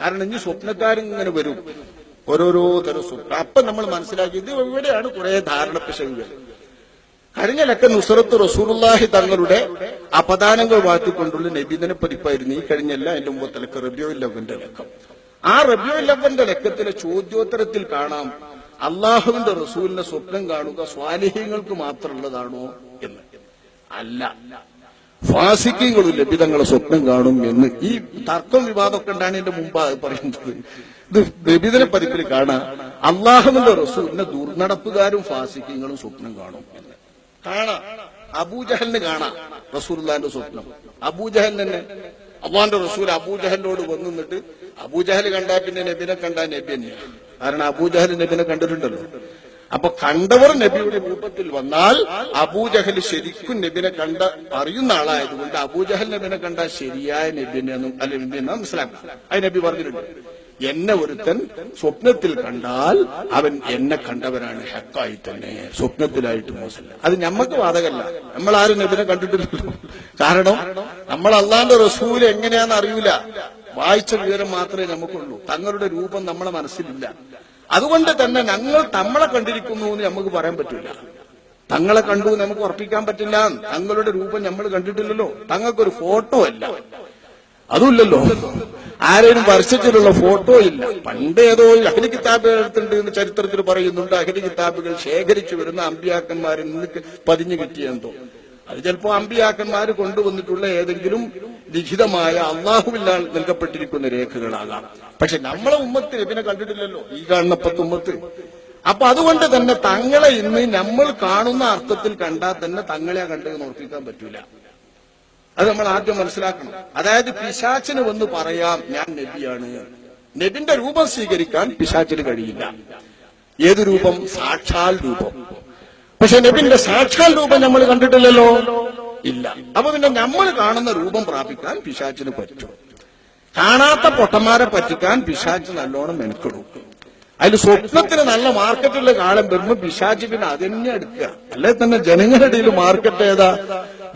കാരണം ഇനി സ്വപ്നക്കാരും ഇങ്ങനെ വരും. ഓരോരോ തരം സ്വപ്നം. അപ്പൊ നമ്മൾ മനസ്സിലാക്കി ഇത് ഇവിടെയാണ് കുറെ ധാരണ പിശകുകൾ കഴിഞ്ഞ ലക്ക നുസറത്ത് റസൂറുല്ലാഹി തങ്ങളുടെ അപദാനങ്ങൾ വാഴ്ത്തിക്കൊണ്ടുള്ള നബീദിനെ പതിപ്പായിരുന്നു. ഈ കഴിഞ്ഞല്ല എന്റെ മുമ്പത്തെ ലക്ക റബിയോ ലവന്റെ ലക്കം. ആ റബിയോ ലവന്റെ ലക്കത്തിലെ ചോദ്യോത്തരത്തിൽ കാണാം അള്ളാഹുവിന്റെ റസൂലിനെ സ്വപ്നം കാണുക സ്വാലിഹ്യങ്ങൾക്ക് മാത്രമുള്ളതാണോ എന്ന്. അല്ല. ഫാസിക്കങ്ങളും ലഭിതങ്ങളെ സ്വപ്നം കാണും എന്ന് ഈ തർക്കം വിവാദമൊക്കെ ഉണ്ടാണ് എന്റെ മുമ്പ് പറയുന്നത്. ഇത് ലഭിതനെ പതിപ്പിൽ കാണാം. അള്ളാഹുവിന്റെ റസൂലിനെ ദുർനടപ്പുകാരും ഫാസിക്കങ്ങളും സ്വപ്നം കാണും കാണാം. അബൂജഹലിന് കാണാം റസൂൽന്റെ സ്വപ്നം. അബൂജഹൽ തന്നെ. അള്ളാന്റെ റസൂൽ അബൂജഹലിനോട് വന്നു നിന്നിട്ട് അബൂജഹൽ കണ്ടാ പിന്നെ നബിനെ കണ്ടാ നബി തന്നെയാണ് കാരണം അബൂജഹൽ നബിനെ കണ്ടിട്ടുണ്ടല്ലോ. അപ്പൊ കണ്ടവർ നബിയുടെ രൂപത്തിൽ വന്നാൽ അബൂജഹൽ ശരിക്കും നബിനെ കണ്ട അറിയുന്ന ആളായതുകൊണ്ട് അബൂജഹൽ നബിനെ കണ്ട ശരിയായ നബിനെ അല്ല നബിനെ മനസ്സിലാക്കാം അത് നബി പറഞ്ഞിട്ടുണ്ട് എന്നെ ഒരുത്തൻ സ്വപ്നത്തിൽ കണ്ടാൽ അവൻ എന്നെ കണ്ടവനാണ് ഹക്കായി തന്നെ സ്വപ്നത്തിലായിട്ട് മോശമല്ല അത് ഞമ്മക്ക് ബാധകല്ല നമ്മൾ ആരും നബിനെ കണ്ടിട്ടില്ല കാരണം നമ്മൾ അള്ളാന്റെ റസൂൽ എങ്ങനെയാണെന്ന് അറിയൂല. വായിച്ച വിവരം മാത്രമേ നമുക്കുള്ളൂ. തങ്ങളുടെ രൂപം നമ്മളെ മനസ്സിലില്ല. അതുകൊണ്ട് തന്നെ ഞങ്ങൾ നമ്മളെ കണ്ടിരിക്കുന്നു എന്ന് നമുക്ക് പറയാൻ പറ്റില്ല. തങ്ങളെ കണ്ടു നമുക്ക് ഉറപ്പിക്കാൻ പറ്റില്ല. തങ്ങളുടെ രൂപം നമ്മൾ കണ്ടിട്ടില്ലല്ലോ. തങ്ങൾക്കൊരു ഫോട്ടോ അല്ല അതുമില്ലല്ലോ. ആരെയും വർഷത്തിലുള്ള ഫോട്ടോ ഇല്ല. പണ്ട് ഏതോ അഖില കിതാബ് എടുത്തിട്ടുണ്ട് എന്ന് ചരിത്രത്തിൽ പറയുന്നുണ്ട്. അഖില കിതാബുകൾ ശേഖരിച്ചു വരുന്ന അമ്പിയാക്കന്മാരിൽ നിന്ന് പതിഞ്ഞു കിട്ടിയെന്തോ അത് ചിലപ്പോ അമ്പിയാക്കന്മാർ കൊണ്ടുവന്നിട്ടുള്ള ഏതെങ്കിലും ലിഖിതമായ അള്ളാഹുവില്ലാൽ നൽകപ്പെട്ടിരിക്കുന്ന രേഖകളാകാം. പക്ഷെ നമ്മളെ ഉമ്മത്ത് ഇതിനെ കണ്ടിട്ടില്ലല്ലോ ഈ കാണുന്ന പത്തുമ്മത്ത് അപ്പൊ അതുകൊണ്ട് തന്നെ തങ്ങളെ ഇന്ന് നമ്മൾ കാണുന്ന അർത്ഥത്തിൽ കണ്ടാൽ തന്നെ തങ്ങളെ കണ്ടെന്ന് നോക്കിക്കാൻ പറ്റൂല. അത് നമ്മൾ ആദ്യം മനസ്സിലാക്കണം. അതായത് പിശാച്ചിന് വന്ന് പറയാം ഞാൻ നബിയാണ്. നബിന്റെ രൂപം സ്വീകരിക്കാൻ പിശാച്ചിന് കഴിയില്ല. ഏത് രൂപം? സാക്ഷാൽ രൂപം. പക്ഷെ നബിന്റെ സാക്ഷാൽ രൂപം നമ്മൾ കണ്ടിട്ടില്ലല്ലോ. ഇല്ല. അപ്പൊ പിന്നെ നമ്മൾ കാണുന്ന രൂപം പ്രാപിക്കാൻ പിശാച്ചിന് പറ്റും. കാണാത്ത പൊട്ടന്മാരെ പറ്റിക്കാൻ പിശാച്ച് നല്ലോണം മെനക്കെടും. അതിൽ സ്വപ്നത്തിന് നല്ല മാർക്കറ്റുള്ള കാലം വരുമ്പോ പിശാച്ച് പിന്നെ അതന്നെ എടുക്കുക. അല്ലെ തന്നെ ജനങ്ങളുടെ ഇടയിൽ മാർക്കറ്റ് ഏതാ?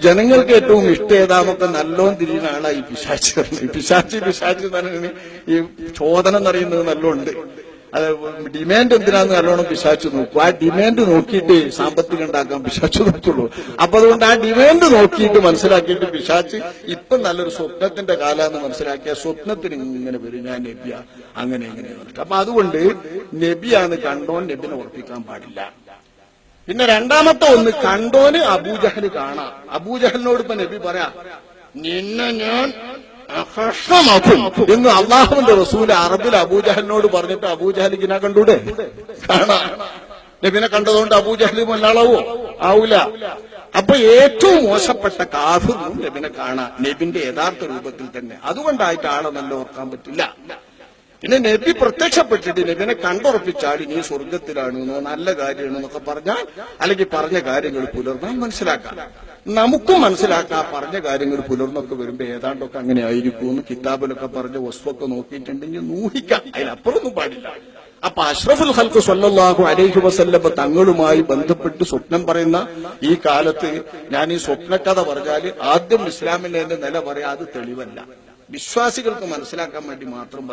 ജനങ്ങൾക്ക് ഏറ്റവും ഇഷ്ടം ഏതാന്നൊക്കെ നല്ലോണം തിരിയുന്ന ആളാ ഈ പിശാച്ച് പിശാച്ച് പിശാച്ച് തന്നെ ഈ ചോദനം എന്നറിയുന്നത് നല്ലോണ്ട് അത് ഡിമാൻഡ് എന്തിനാന്ന് നല്ലോണം പിശാച്ചു നോക്കും. ആ ഡിമാൻഡ് നോക്കിയിട്ട് സാമ്പത്തികം ഉണ്ടാക്കാൻ പിശാച്ചു നോക്കുള്ളൂ. അപ്പൊ അതുകൊണ്ട് ആ ഡിമാൻഡ് നോക്കിയിട്ട് മനസ്സിലാക്കിയിട്ട് പിശാച്ച് ഇപ്പൊ നല്ലൊരു സ്വപ്നത്തിന്റെ കാലാന്ന് മനസ്സിലാക്കിയ സ്വപ്നത്തിന് ഇങ്ങനെ വരും. ഞാൻ നബിയ. അങ്ങനെ ഇങ്ങനെ. അപ്പൊ അതുകൊണ്ട് നബിയാണ് കണ്ടോൻ നബിനെ ഉറപ്പിക്കാൻ പാടില്ല. പിന്നെ രണ്ടാമത്തെ ഒന്ന് കണ്ടോന് അബൂജഹൽ കാണാം. അബൂജഹലിനോട് ഇപ്പൊ നബി പറയാ നിന്നെ ഞാൻ അഹസ്സമാക്കും എന്ന് അള്ളാഹുവിന്റെ റസൂൽ അറബിൽ അബൂജഹലിനോട് പറഞ്ഞിട്ട് അബൂജഹൽ ഇങ്ങനെ കണ്ടൂടെ? കാണാ. നബിനെ കണ്ടതുകൊണ്ട് അബൂജഹലി മല്ലാളാവോ ആവൂല. അപ്പൊ ഏറ്റവും മോശപ്പെട്ട കാഫിറും നബിനെ കാണാം. നബിന്റെ യഥാർത്ഥ രൂപത്തിൽ തന്നെ. അതുകൊണ്ടായിട്ട് ആളെ നല്ല ഓർക്കാൻ പറ്റില്ല. പിന്നെ നബി പ്രത്യക്ഷപ്പെട്ടിട്ട് നബിനെ കണ്ടുറപ്പിച്ചാൽ നീ സ്വർഗത്തിലാണ് നല്ല കാര്യമാണ് എന്നൊക്കെ പറഞ്ഞാൽ അല്ലെങ്കിൽ പറഞ്ഞ കാര്യങ്ങൾ പുലർന്നാൽ മനസ്സിലാക്കാം. നമുക്കും മനസ്സിലാക്കാം പറഞ്ഞ കാര്യങ്ങൾ പുലർന്നൊക്കെ വരുമ്പോ ഏതാണ്ടൊക്കെ അങ്ങനെ ആയിരിക്കും എന്ന് കിതാബിലൊക്കെ പറഞ്ഞ വസ്തുവൊക്കെ നോക്കിയിട്ടുണ്ടെങ്കിൽ നൂഹിക്കാം അതിനപ്പുറമൊന്നും പാടില്ല. അപ്പൊ അഷ്റഫുൽ ഹൽക്ക് സ്വല്ലാഹു അലൈഹി വസല്ലം തങ്ങളുമായി ബന്ധപ്പെട്ട് സ്വപ്നം പറയുന്ന ഈ കാലത്ത് ഞാൻ ഈ സ്വപ്നകഥ പറഞ്ഞാൽ ആദ്യം ഇസ്ലാമിന്റെ നില പറയാ അത് തെളിവല്ല. വിശ്വാസികൾക്ക് മനസ്സിലാക്കാൻ വേണ്ടി മാത്രം